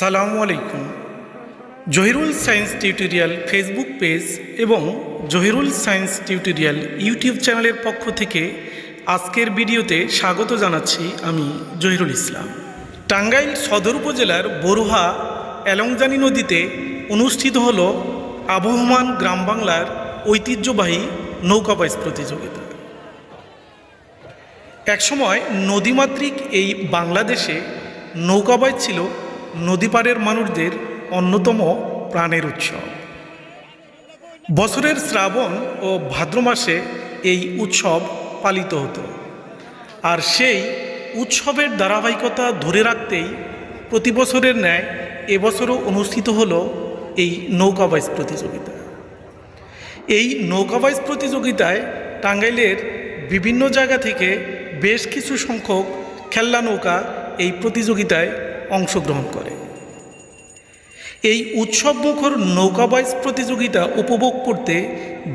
আসসালামু আলাইকুম। Zahirul science tutorial Facebook page এবং জহিরুল সায়েন্স টিউটোরিয়াল ইউটিউব চ্যানেলের পক্ষ থেকে আজকের ভিডিওতে স্বাগত জানাচ্ছি আমি জহিরুল ইসলাম। টাঙ্গাইল সদর উপজেলার বরুহা এলংজানি নদীতে অনুষ্ঠিত হল আবহমান গ্রাম বাংলার ঐতিহ্যবাহী নৌকাবাইজ প্রতিযোগিতা। একসময় নদীমাতৃক এই বাংলাদেশে নৌকাবাই ছিল নদীপাড়ের মানুষদের অন্যতম প্রাণের উৎসব বছরের শ্রাবণ ও ভাদ্র মাসে এই উৎসব পালিত হতো। আর সেই উৎসবের ধারাবাহিকতা ধরে রাখতেই প্রতি বছরের ন্যায় এবছরও অনুষ্ঠিত হলো এই নৌকাবাইজ প্রতিযোগিতা। এই নৌকাবাইজ প্রতিযোগিতায় টাঙ্গাইলের বিভিন্ন জায়গা থেকে বেশ কিছু সংখ্যক খেলনা নৌকা এই প্রতিযোগিতায় অংশগ্রহণ করে। এই উৎসবমুখর নৌকাবাইজ প্রতিযোগিতা উপভোগ করতে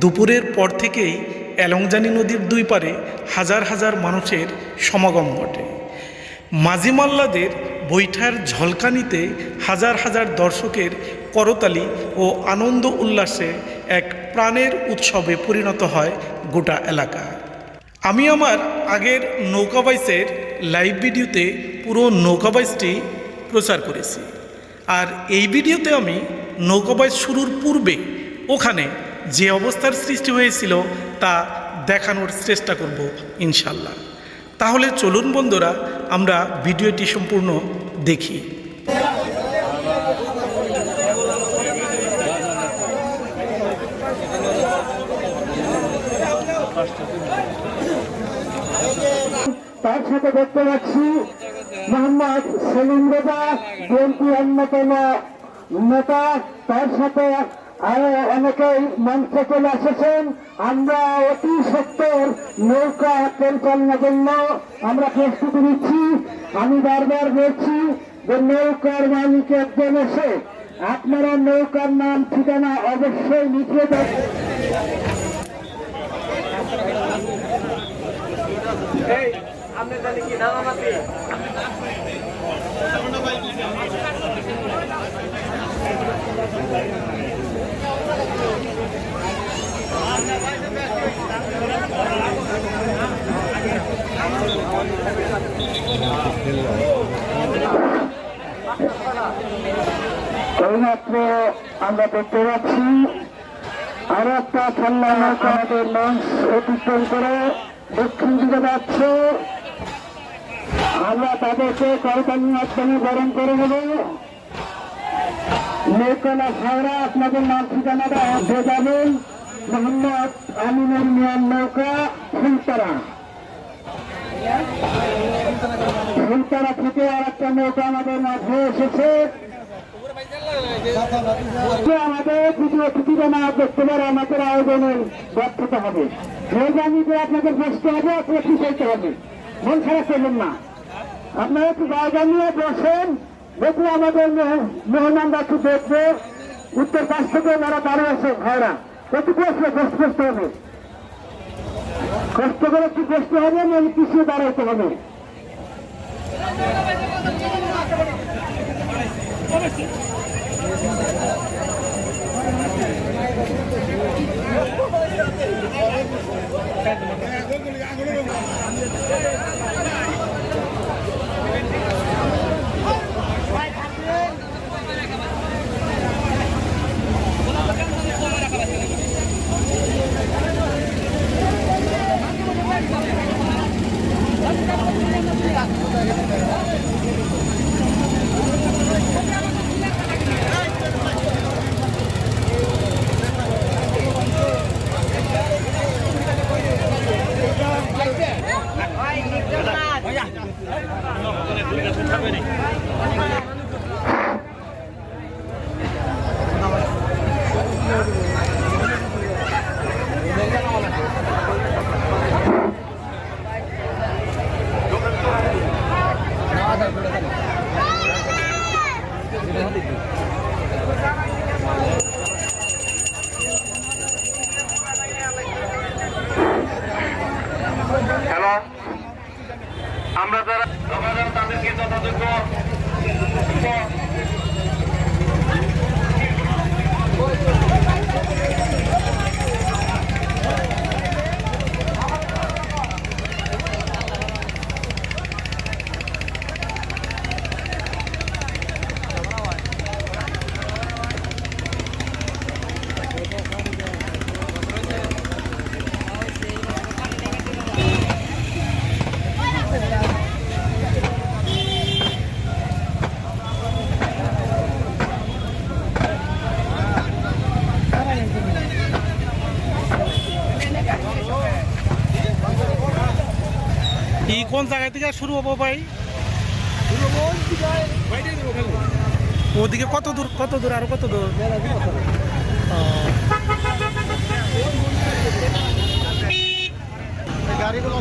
দুপুরের পর থেকেই অ্যালংজানি নদীর দুই পারে হাজার হাজার মানুষের সমাগম ঘটে। মাঝিমাল্লাদের বৈঠার ঝলকানিতে হাজার হাজার দর্শকের করতালি ও আনন্দ উল্লাসে এক প্রাণের উৎসবে পরিণত হয় গোটা এলাকা। আমি আমার আগের নৌকাবাইসের লাইভ ভিডিওতে পুরো নৌকাবাইসটি প্রচার করেছি। আর এই ভিডিওতে আমি নৌকাবাইজ শুরুর পূর্বে ওখানে যে অবস্থার সৃষ্টি হয়েছিল তা দেখানোর চেষ্টা করব ইনশাল্লাহ তাহলে চলুন বন্ধুরা, আমরা ভিডিওটি সম্পূর্ণ দেখি। তার সাথে দেখতে পাচ্ছি মোহাম্মদ সেলিম রেজা বিএনপি অন্যতম নেতা। তার সাথে আরও অনেকেই মঞ্চে চলে এসেছেন। আমরা অতি সত্তর নৌকা পরিচালনার জন্য আমরা প্রস্তুতি নিচ্ছি। আমি বারবার বলছি যে নৌকার মালিক একজন এসে। আপনারা নৌকার নাম, ঠিকানা অবশ্যই লিখিয়ে দেন এইমাত্র আমরা দেখতে পাচ্ছি, আরও একটা খেলনা আমাদের লঞ্চ অতিক্রম করে দক্ষিণ দিকে যাচ্ছে। আমরা তাদেরকে করতালির মাধ্যমে বরণ করে নেব? নেকলা সাহরা আপনাদের নাম ঠিকানাটা দিয়ে যাবেন মোহাম্মদ আমিনুর মিয়ান নৌকা ফুলতারা ফুলতারা থেকে আর একটা নৌকা আমাদের মাঝে এসেছে। আমাদের যদি অতিথিরা না পারে, আমাদের আয়োজনের ব্যর্থতা হবে। মেহরবানিতে আপনাদের বসতে হবে আপনার কি করতে হবে। মন খারাপ করবেন না। আপনারা একটু জায়গা নিয়ে বসেন। দেখু আমাদের মেহমানরা একটু দেখবে। উত্তর পাশ থেকে ওনারা দাঁড়িয়ে আছে ভাইরা। একটু বসবে কষ্ট করতে হবে। কষ্ট করে একটু বসতে হবে নইলে কিছু দাঁড়াইতে হবে? Thank you. কোন জায়গা থেকে শুরু হব ভাই? ওদিকে কত দূর কত দূর আর কত দূর? গাড়িগুলো